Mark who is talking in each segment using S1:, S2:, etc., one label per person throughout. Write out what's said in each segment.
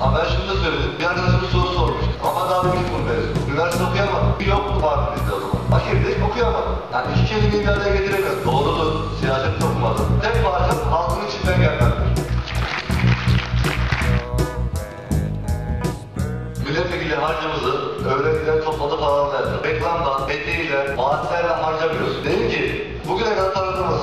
S1: Ama ben şunu da söyledim. Bir arkadaşımız soru sormuş. Ama daha büyük bunu mezun. Üniversite okuyamadım. Bir yok mu var bizde o zaman? Fakirdik okuyamadım. Yani iki kelimeyi bir araya getiremiyorum. Doğrudur. Siyaset okumadım. Tek varlığım halkın içinden gelmektir. Milletvekili harcımızı öğrenciler topladı paralarla. Reklamdan, hediyeyle, vaatlerle harcamıyoruz. Dedim ki bugüne kadar tanıdığımız,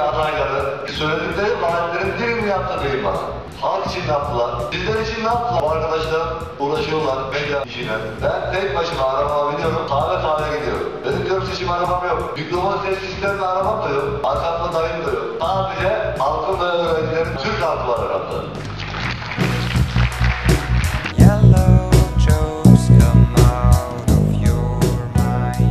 S1: milletvekili adayları söyledikleri vaatlerin birini yaptı diyeyim bana. Halk için ne yaptılar? Bizler için ne yaptılar? Bu arkadaşlar uğraşıyorlar medya işine. Ben tek başıma arabama biniyorum, kahve kahve gidiyorum. Benim diyorum seçim arabam yok. Diploma tesislerini aramam da yok. Arkamda dayım da yok. Sadece halkın ve öğrencilerin Türk halkı var aramda.
S2: Yellow jokes come out of your mind.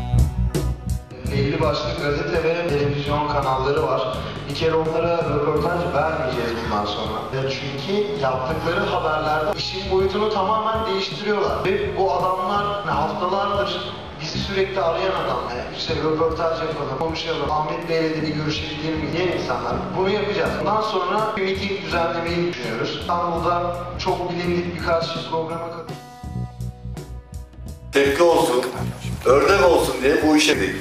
S3: belli başlı gazete ve televizyon kanalları var. Bir kere onlara röportaj vermeyeceğiz bundan sonra. Çünkü yaptıkları haberlerde işin boyutunu tamamen değiştiriyorlar. Ve bu adamlar ne haftalardır bizi sürekli arayan adamlar. Yani işte röportaj yapalım, konuşalım. Ahmet Bey'le de bir görüşebilir miyim diyen insanlar. Bunu yapacağız. Bundan sonra bir miting düzenlemeyi düşünüyoruz. İstanbul'da çok bilindik birkaç programa katılıyoruz.
S1: tepki olsun, örnek olsun diye bu işe girdik.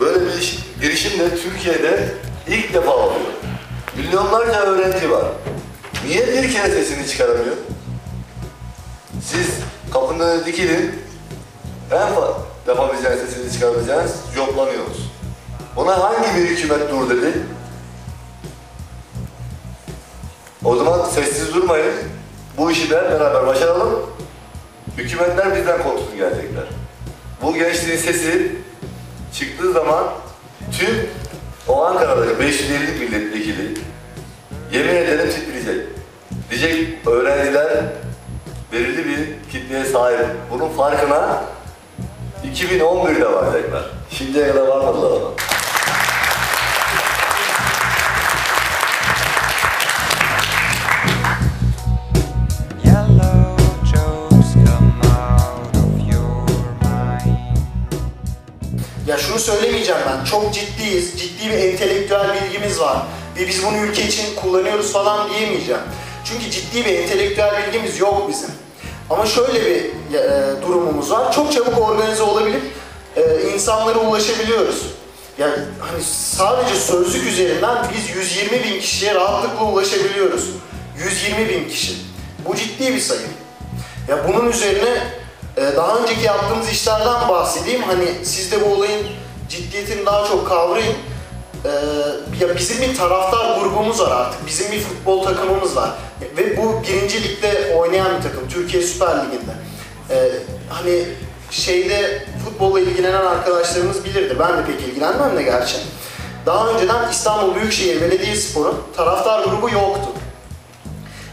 S1: Böyle bir iş, girişim de Türkiye'de ilk defa oluyor. Milyonlarca öğrenci var. Niye bir kere sesini çıkaramıyor? Siz kapının önüne dikilin, en yapabileceğiniz sesini çıkarabileceğiniz yoplanıyoruz. Buna hangi bir hükümet dur dedi? O zaman sessiz durmayın. Bu işi de beraber başaralım. Hükümetler bizden korksun gelecekler. Bu gençliğin sesi çıktığı zaman tüm o Ankara'daki 550 milletvekili yemin ederim titreyecek. Diyecek öğrenciler belirli bir kitleye sahip. Bunun farkına 2011'de varacaklar. Şimdiye kadar varmadılar ama.
S4: Şunu söylemeyeceğim ben. Çok ciddiyiz. Ciddi bir entelektüel bilgimiz var. Ve biz bunu ülke için kullanıyoruz falan diyemeyeceğim. Çünkü ciddi bir entelektüel bilgimiz yok bizim. Ama şöyle bir e, durumumuz var. Çok çabuk organize olabilip e, insanlara ulaşabiliyoruz. Yani hani sadece sözlük üzerinden biz 120 bin kişiye rahatlıkla ulaşabiliyoruz. 120 bin kişi. Bu ciddi bir sayı. Ya bunun üzerine e, daha önceki yaptığımız işlerden bahsedeyim. Hani siz de bu olayın ciddiyetini daha çok kavrayın. E, ya bizim bir taraftar grubumuz var artık. Bizim bir futbol takımımız var. Ve bu birinci ligde oynayan bir takım. Türkiye Süper Ligi'nde. E, hani şeyde futbolla ilgilenen arkadaşlarımız bilirdi. Ben de pek ilgilenmem de gerçi. Daha önceden İstanbul Büyükşehir Belediyespor'un taraftar grubu yoktu.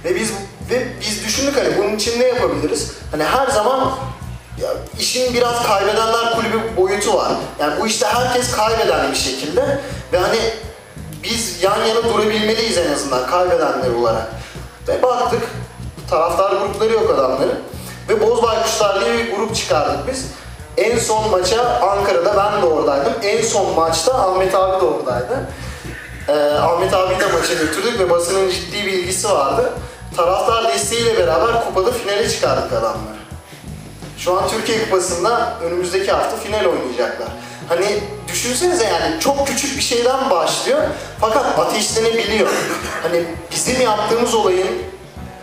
S4: Ve biz ve biz düşündük hani bunun için ne yapabiliriz? Hani her zaman ya işin biraz kaybedenler kulübü boyutu var. Yani bu işte herkes kaybeden bir şekilde ve hani biz yan yana durabilmeliyiz en azından kaybedenler olarak. Ve baktık taraftar grupları yok adamların. Ve Boz Baykuşlar diye bir grup çıkardık biz. En son maça Ankara'da ben de oradaydım. En son maçta Ahmet abi de oradaydı. Ee, Ahmet abi de maça götürdük ve basının ciddi bir ilgisi vardı. Taraftar desteğiyle beraber kupada finale çıkardık adamları. Şu an Türkiye Kupası'nda önümüzdeki hafta final oynayacaklar. Hani düşünsenize yani çok küçük bir şeyden başlıyor fakat ateşlenebiliyor. Hani bizim yaptığımız olayın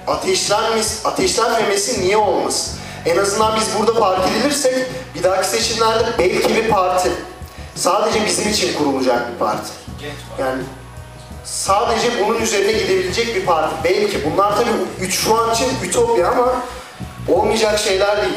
S4: ateşlenmesi, ateşlenmemesi niye olmasın? En azından biz burada fark edilirsek bir dahaki seçimlerde belki bir parti. Sadece bizim için kurulacak bir parti. Yani sadece bunun üzerine gidebilecek bir parti. Belki bunlar tabii üç şu an için ütopya ama olmayacak şeyler değil.